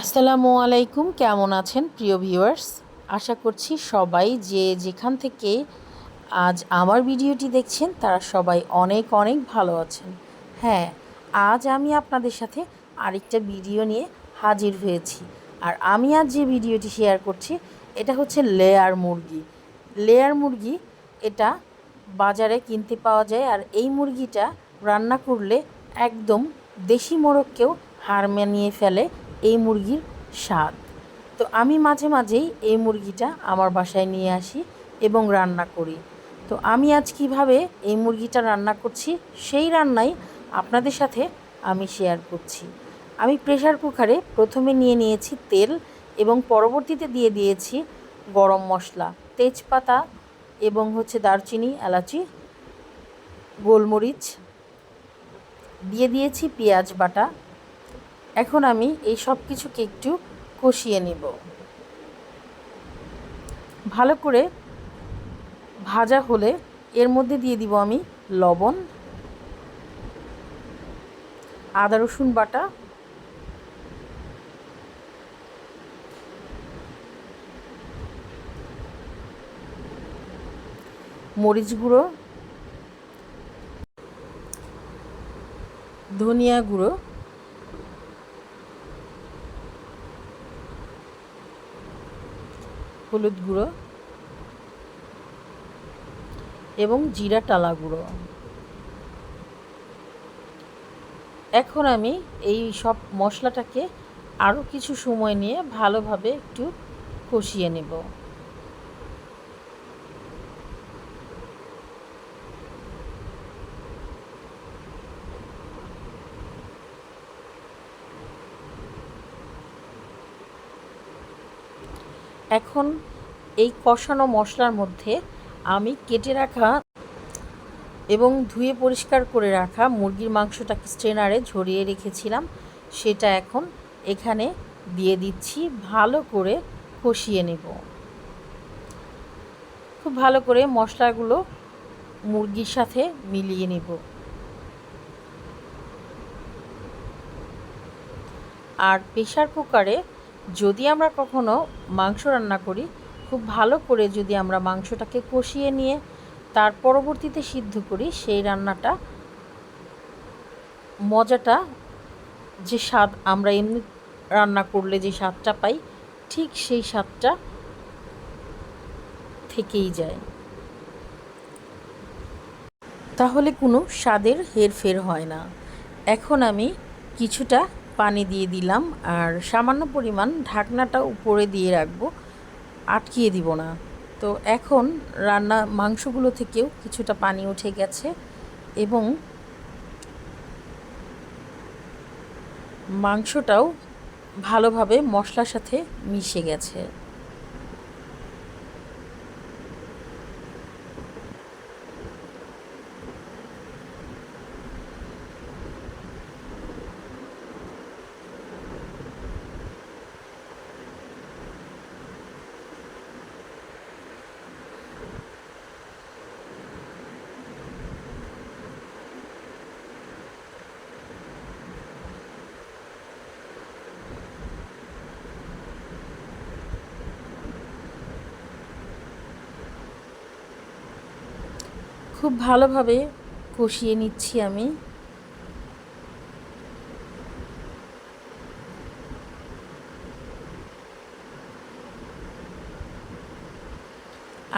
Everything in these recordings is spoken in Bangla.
আসসালামু আলাইকুম, কেমন আছেন প্রিয় ভিউয়ার্স? আশা করছি সবাই যে যেখান থেকে আজ আমার ভিডিওটি দেখছেন, তারা সবাই অনেক অনেক ভালো আছেন। হ্যাঁ আজ আমি আপনাদের সাথে আরেকটা ভিডিও নিয়ে হাজির হয়েছি। আর আমি আজ যে ভিডিওটি শেয়ার করছি, এটা হচ্ছে লেয়ার মুরগি। লেয়ার মুরগি এটা বাজারে কিনতে পাওয়া যায় আর এই মুরগিটা রান্না করলে একদম দেশি মোরগকেও হার মানিয়ে ফেলে এই মুরগির স্বাদ। তো আমি মাঝে মাঝেই এই মুরগিটা আমার বাসায় নিয়ে আসি এবং রান্না করি। তো আমি আজ কীভাবে এই মুরগিটা রান্না করছি সেই রান্নাই আপনাদের সাথে আমি শেয়ার করছি। আমি প্রেশার কুকারে প্রথমে নিয়ে নিয়েছি তেল এবং পরবর্তীতে দিয়ে দিয়েছি গরম মশলা, তেজপাতা এবং হচ্ছে দারচিনি, এলাচি, গোলমরিচ। দিয়ে দিয়েছি পেঁয়াজ বাটা এখন আমি এই সব কিছুকে একটু কষিয়ে নেব। ভালো করে ভাজা হলে এর মধ্যে দিয়ে দিব আমি লবণ, আদা, রসুন বাটা, মরিচ গুঁড়ো, ধনিয়া গুঁড়ো হলুদ গুঁড়ো এবং জিরা টালা গুঁড়ো। এখন আমি এই সব মশলাটাকে আরও কিছু সময় নিয়ে ভালোভাবে একটু কষিয়ে নেব। এখন এই কষানো মশলার মধ্যে আমি কেটে রাখা এবং ধুয়ে পরিষ্কার করে রাখা মুরগির মাংসটাকে স্ট্রেনারে ঝরিয়ে রেখেছিলাম, সেটা এখন এখানে দিয়ে দিচ্ছি, ভালো করে কষিয়ে নেব। খুব ভালো করে মশলাগুলো মুরগির সাথে মিলিয়ে নেব। আর প্রেশার কুকারে যদি আমরা কখনো মাংস রান্না করি, খুব ভালো করে যদি আমরা মাংসটাকে কষিয়ে নিয়ে তার পরবর্তীতে সিদ্ধ করি, সেই রান্নাটা, মজাটা, যে স্বাদ আমরা এমনি রান্না করলে যে স্বাদটা পাই, ঠিক সেই স্বাদটা থেকেই যায়। তাহলে কোনো স্বাদের হেরফের হয় না। এখন আমি কিছুটা পানি দিয়ে দিলাম আর সামান্য পরিমাণ ঢাকনাটা উপরে দিয়ে রাখব, আটকিয়ে দিব না। তো এখন রান্না মাংসগুলো থেকেও কিছুটা পানি উঠে গেছে এবং মাংসটাও ভালোভাবে মশলার সাথে মিশে গেছে। খুব ভালোভাবে কষিয়ে নিচ্ছি আমি।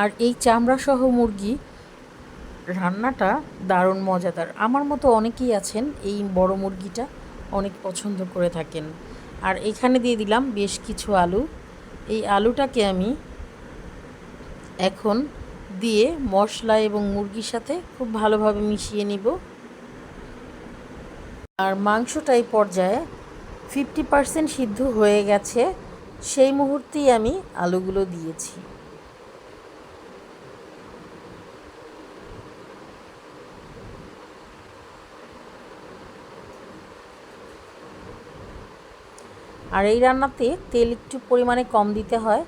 আর এই চামড়া সহ মুরগি রান্নাটা দারুণ মজাদার। আমার মতো অনেকেই আছেন এই বড় মুরগিটা অনেক পছন্দ করে থাকেন। আর এখানে দিয়ে দিলাম বেশ কিছু আলু। এই আলুটাকে আমি এখন দিয়ে মশলা এবং মুরগির সাথে খুব ভালোভাবে মিশিয়ে নিব। আর মাংসটা এই পর্যায়ে ফিফটি পারসেন্ট সিদ্ধ হয়ে গেছে। সেই মুহূর্তেই আমি আলুগুলো দিয়েছি। আর এই রান্নাতে তেল একটু পরিমাণে কম দিতে হয়।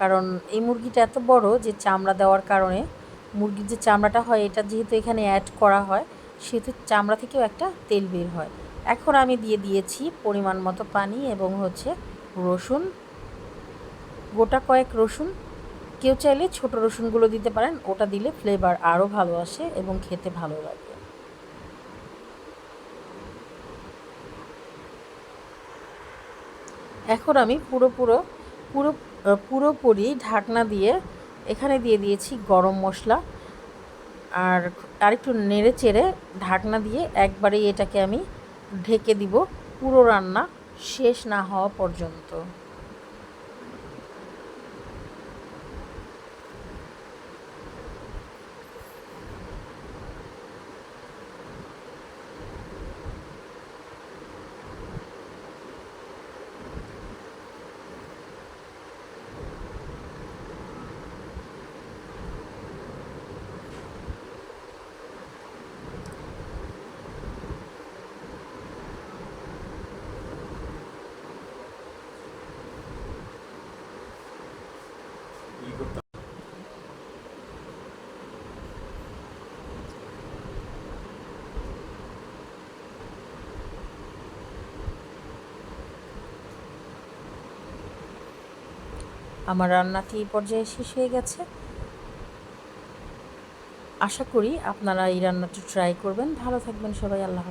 কারণ এই মুরগিটা এত বড় যে চামড়া দেওয়ার কারণে মুরগির যে চামড়াটা হয়, এটা যেহেতু এখানে অ্যাড করা হয়, সেহেতু চামড়া থেকেও একটা তেল বের হয়। এখন আমি দিয়ে দিয়েছি পরিমাণ মতো পানি এবং হচ্ছে রসুন, গোটা কয়েক রসুন। কেউ চাইলে ছোট রসুনগুলো দিতে পারেন, ওটা দিলে ফ্লেভার আরও ভালো আসে এবং খেতে ভালো লাগে। এখন আমি পুরো পুরো পুরো পুরোপুরি ঢাকনা দিয়ে এখানে দিয়ে দিয়েছি গরম মশলা আর আরেকটু নেড়ে চেড়ে ঢাকনা দিয়ে একবারেই এটাকে আমি ঢেকে দিব পুরো রান্না শেষ না হওয়া পর্যন্ত। আমার রান্নাটি এই পর্যায়ে শেষ হয়ে গেছে? আশা করি আপনারা এই রান্নাটি ট্রাই করবেন। ভালো থাকবেন সবাই, আল্লাহ